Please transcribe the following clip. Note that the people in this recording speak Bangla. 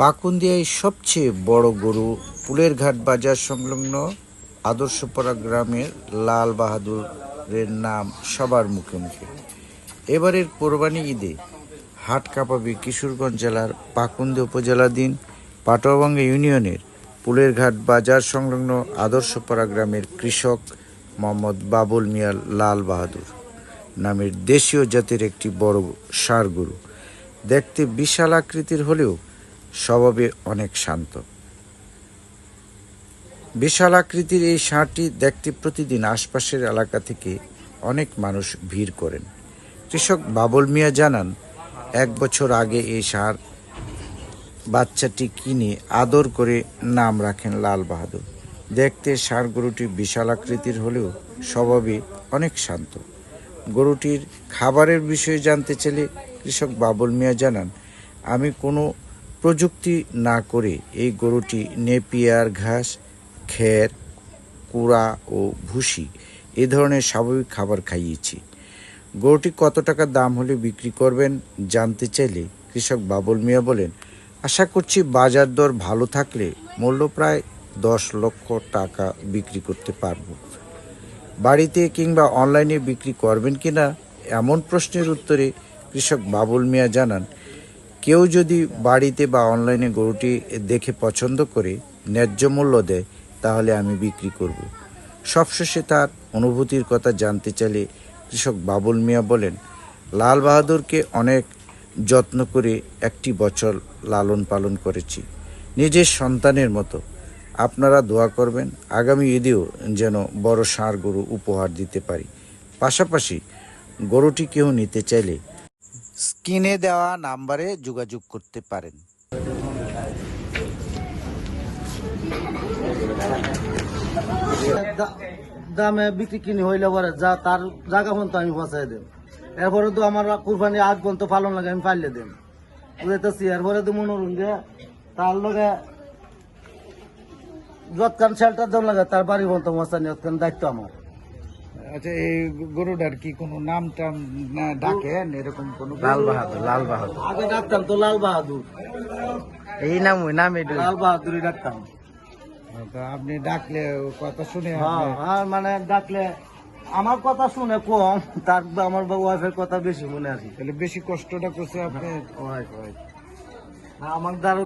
পাকুন্দিয়ায় সবচেয়ে বড় গরু পুলের ঘাট বাজার সংলগ্ন আদর্শপাড়া গ্রামের লাল বাহাদুরের নাম সবার মুখে মুখে। এবারের কোরবানি ঈদে হাট কাঁপাবে কিশোরগঞ্জ জেলার পাকুন্দি উপজেলাধীন পাটোয়াবাঙ্গা ইউনিয়নের পুলের ঘাট বাজার সংলগ্ন আদর্শপাড়া গ্রামের কৃষক মোহাম্মদ বাবুল মিয়া লাল বাহাদুর নামের দেশীয় জাতের একটি বড় ষাঁড় গরু। দেখতে বিশাল আকৃতির হলেও স্বভাবে অনেক শান্ত। বিশাল আকৃতির এই ষাঁড়টি দেখতে প্রতিদিন আশপাশের এলাকা থেকে অনেক মানুষ ভিড় করেন। কৃষক বাবল মিয়া জানান, এক বছর আগে এই ষাঁড় বাচ্চাটি কিনে আদর করে নাম রাখেন লাল বাহাদুর। দেখতে ষাঁড় গরুটি বিশাল আকৃতির হলেও স্বভাবে অনেক শান্ত। গরুটির খাবারের বিষয়ে জানতে চাইলে কৃষক বাবুল মিয়া জানান, আমি কোনো প্রযুক্তি না করে এই গরুটি নেপিয়ার ঘাস, খের, কুড়া ও ভুসি এ ধরনের স্বাভাবিক খাবার খাইয়েছি। গরুটি কত টাকা দাম হলে বিক্রি করবেন জানতে চাইলে কৃষক বাবুল মিয়া বলেন, আশা করছি বাজার দর ভালো থাকলে মূল্য প্রায় দশ লক্ষ টাকা বিক্রি করতে পারব। বাড়িতে কিংবা অনলাইনে বিক্রি করবেন কিনা এমন প্রশ্নের উত্তরে কৃষক বাবুল মিয়া জানান কেউ যদি বাড়িতে বা অনলাইনে গরুটি দেখে পছন্দ করে, ন্যায্য মূল্য দেয়, তাহলে আমি বিক্রি করব। সবশেষে তার অনুভূতির কথা জানতে চাইলে কৃষক বাবুল মিয়া বলেন, লাল বাহাদুরকে অনেক যত্ন করে একটি বছর লালন পালন করেছি। নিজের সন্তানের মতো। আপনারা দোয়া করবেন, আগামী ঈদেও যেন বড় ষাঁড় গরু উপহার দিতে পারি। পাশাপাশি গরুটি কেউ নিতে চাইলে স্ক্রিনে দেওয়া নাম্বারে যোগাযোগ করতে পারেন। দামে বিক্রি কিনি হইলে পরে যা তার জায়গা পর্যন্ত আমি পৌঁছাই দেব। এরপরে তো আমার কুরবানি আগ পর্যন্ত পালন লাগে, আমি পাইলে দেব। বুঝাইতেছি, এরপরে তো মনে করুন যে তার লগে যৎকান শেল্টার দেওয়া লাগে, তার বাড়ি পর্যন্ত যৎকান দায়িত্ব আমার। আচ্ছা এই গরুটার কি কোনো নাম টাম না ডাকেন? এরকম কোনো লাল বাহাদুর লাল বাহাদুর। আগে ডাকতাম তো লাল বাহাদুর। এই নাম ওই নাম লাল বাহাদুরই ডাকতাম। আপনি ডাকলে কথা শুনে হ্যাঁ হ্যাঁ মানে ডাকলে আমার কথা শুনে কম তার আমার ওয়াইফের কথা বেশি মনে আছে। তাহলে বেশি কষ্টটা করছে আপনি। আমার দ্বারা